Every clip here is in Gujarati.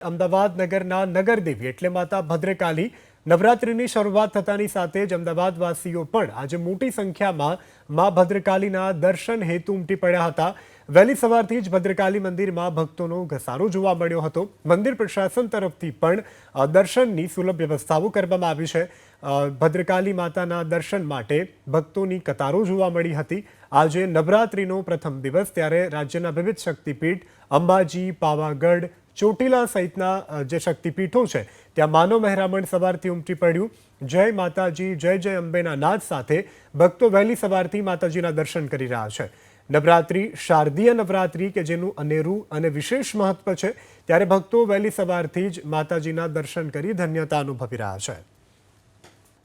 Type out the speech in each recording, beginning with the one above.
અમદાવાદ નગરના નગરદેવી એટલે માતા ભદ્રકાલી નવરાત્રિની શરૂઆત થતાની સાથે જ અમદાવાદવાસીઓ પણ આજે મોટી સંખ્યામાં મા ભદ્રકાલીના દર્શન હેતુ ઉમટી પડ્યા હતા. વહેલી સવારથી જ ભદ્રકાલી મંદિરમાં ભક્તોનો ઘસારો જોવા મળ્યો હતો. મંદિર પ્રશાસન તરફથી પણ દર્શનની સુલભ વ્યવસ્થાઓ કરવામાં આવી છે. ભદ્રકાલી માતાના દર્શન માટે ભક્તોની કતારો જોવા મળી હતી. આજે નવરાત્રિનો પ્રથમ દિવસ ત્યારે રાજ્યના વિવિધ શક્તિપીઠ, અંબાજી, પાવાગઢ ચોટીલા સહિતના જે શક્તિપીઠો છે, ત્યાં માનવ મહેરામણ સવારથી ઉમટી પડ્યું. જય માતાજી, જય જય અંબેના નાદ સાથે ભક્તો વહેલી સવારથી માતાજીના દર્શન કરી રહ્યા છે. નવરાત્રિ, શારદીય નવરાત્રિ કે જેનું અનેરું અને વિશેષ મહત્વ છે, ત્યારે ભક્તો વહેલી સવારથી જ માતાજીના દર્શન કરી ધન્યતા અનુભવી રહ્યા છે.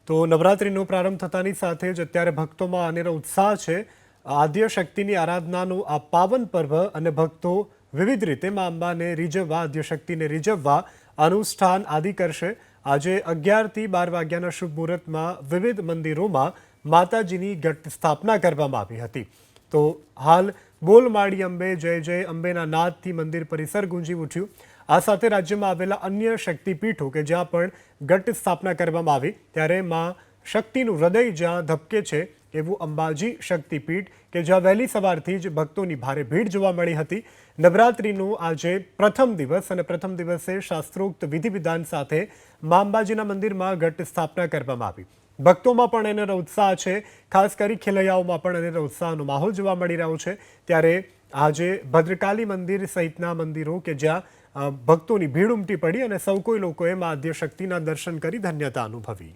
તો નવરાત્રિનો પ્રારંભ થતાની સાથે જ અત્યારે ભક્તોમાં અનેરો ઉત્સાહ છે. આદ્ય શક્તિની આરાધનાનું આ પાવન પર્વ અને ભક્તો વિવિધ રીતે મા અંબાને રીઝવવા આદ્ય શક્તિને રીઝવવા અનુષ્ઠાન આદિ કરશે. આજે અગિયારથી બાર વાગ્યાના શુભ મુહૂર્તમાં વિવિધ મંદિરોમાં માતાજીની ઘટ સ્થાપના કરવામાં આવી હતી. તો હાલ બોલ માળી અંબે, જય જય અંબેના નાદથી મંદિર પરિસર ગુંજી ઉઠ્યું. આ સાથે રાજ્યમાં આવેલા અન્ય શક્તિપીઠો કે જ્યાં પણ ઘટ સ્થાપના કરવામાં આવી, ત્યારે માં શક્તિનું હૃદય જ્યાં ધબકે છે એવું અંબાજી શક્તિપીઠ કે જ્યાં વહેલી સવારથી જ ભક્તોની ભારે ભીડ જોવા મળી હતી. નવરાત્રિનું આજે પ્રથમ દિવસ અને પ્રથમ દિવસે શાસ્ત્રોક્ત વિધિ વિધાન સાથે મા અંબાજીના મંદિરમાં ઘટ સ્થાપના કરવામાં આવી. ભક્તોમાં પણ એનો ઉત્સાહ છે. ખાસ કરી ખેલૈયાઓમાં પણ એનો ઉત્સાહનો માહોલ જોવા મળી રહ્યો છે. ત્યારે આજે ભદ્રકાલી મંદિર સહિતના મંદિરો કે જ્યાં ભક્તોની ભીડ ઉમટી પડી અને સૌ કોઈ લોકોએ મા આદ્યશક્તિના દર્શન કરી ધન્યતા અનુભવી.